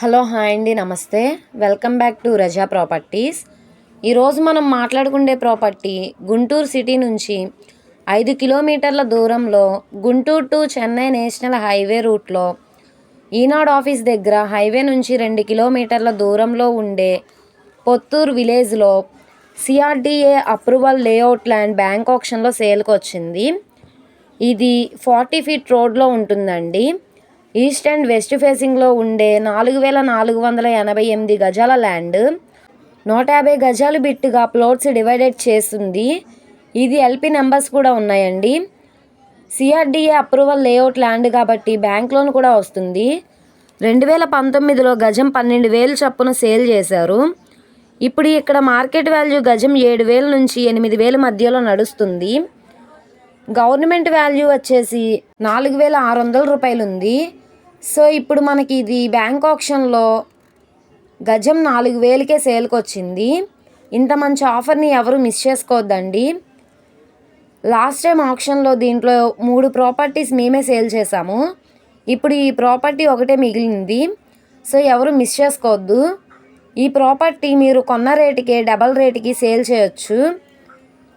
Hello hi అండి నమస్తే. Welcome back to Raza Properties. ఈరోజు మనం మాట్లాడుకునే ప్రాపర్టీ గుంటూరు సిటీ నుంచి ఐదు కిలోమీటర్ల దూరంలో Guntur to Chennai national highway రూట్లో ఈనాడు ఆఫీస్ దగ్గర హైవే నుంచి రెండు కిలోమీటర్ల దూరంలో ఉండే పొత్తూరు విలేజ్లో CRDA approval layout land bank ఆప్షన్లో సేల్కి వచ్చింది ఇది ఫార్టీ ఫీట్ రోడ్లో ఉంటుందండి. ఈస్ట్ అండ్ వెస్ట్ ఫేసింగ్లో ఉండే నాలుగు వేల నాలుగు వందల ఎనభై ఎనిమిది గజాల ల్యాండ్ నూట యాభై గజాలు బిట్టుగా ప్లోట్స్ డివైడెడ్ చేస్తుంది ఇది ఎల్పి నెంబర్స్ కూడా ఉన్నాయండి. సిఆర్డిఏ అప్రూవల్ లేఅవుట్ ల్యాండ్ కాబట్టి బ్యాంక్ లోన్ కూడా వస్తుంది. రెండు వేల పంతొమ్మిదిలో గజం పన్నెండు వేలు చొప్పున సేల్ చేశారు. ఇప్పుడు ఇక్కడ మార్కెట్ వాల్యూ గజం ఏడు వేల నుంచి ఎనిమిది వేల మధ్యలో నడుస్తుంది. గవర్నమెంట్ వాల్యూ వచ్చేసి నాలుగు వేల ఆరు వందల రూపాయలు ఉంది సో ఇప్పుడు మనకి ఇది బ్యాంక్ ఆప్షన్లో గజం నాలుగు వేలకే సేల్కి వచ్చింది ఇంత మంచి ఆఫర్ని ఎవరు మిస్ చేసుకోవద్దండి. లాస్ట్ టైం ఆప్షన్లో దీంట్లో మూడు ప్రాపర్టీస్ మేమే సేల్ చేసాము ఇప్పుడు ఈ ప్రాపర్టీ ఒకటే మిగిలింది. సో ఎవరు మిస్ చేసుకోవద్దు. ఈ ప్రాపర్టీ మీరు కొన్న రేటుకే డబల్ రేటుకి సేల్ చేయొచ్చు.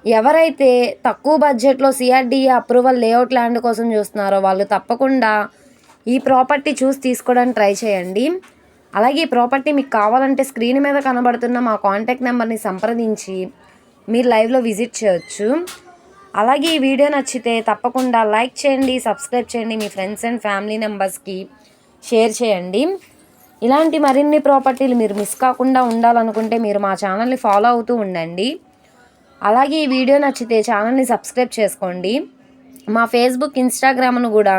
ఎవరైతే తక్కువ బడ్జెట్లో సిఆర్డీఏ అప్రూవల్ లేఅవుట్ ల్యాండ్ కోసం చూస్తున్నారో వాళ్ళు తప్పకుండా ఈ ప్రాపర్టీ చూసి తీసుకోవడానికి ట్రై చేయండి. అలాగే ఈ ప్రాపర్టీ మీకు కావాలంటే స్క్రీన్ మీద కనబడుతున్న మా కాంటాక్ట్ నెంబర్ని సంప్రదించి మీరు లైవ్లో విజిట్ చేయొచ్చు. అలాగే ఈ వీడియో నచ్చితే తప్పకుండా లైక్ చేయండి సబ్స్క్రైబ్ చేయండి మీ ఫ్రెండ్స్ అండ్ ఫ్యామిలీ మెంబర్స్కి షేర్ చేయండి. ఇలాంటి మరిన్ని ప్రాపర్టీలు మీరు మిస్ కాకుండా ఉండాలనుకుంటే మీరు మా ఛానల్ని ఫాలో అవుతూ ఉండండి. అలాగే ఈ వీడియో నచ్చితే ఛానల్ని సబ్స్క్రైబ్ చేసుకోండి. మా ఫేస్బుక్ ఇన్స్టాగ్రామ్ను కూడా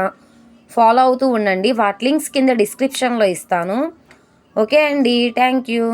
ఫాలో అవుతూ ఉండండి. వాటి లింక్స్ కింద డిస్క్రిప్షన్లో ఇస్తాను. ఓకే అండి. Thank you.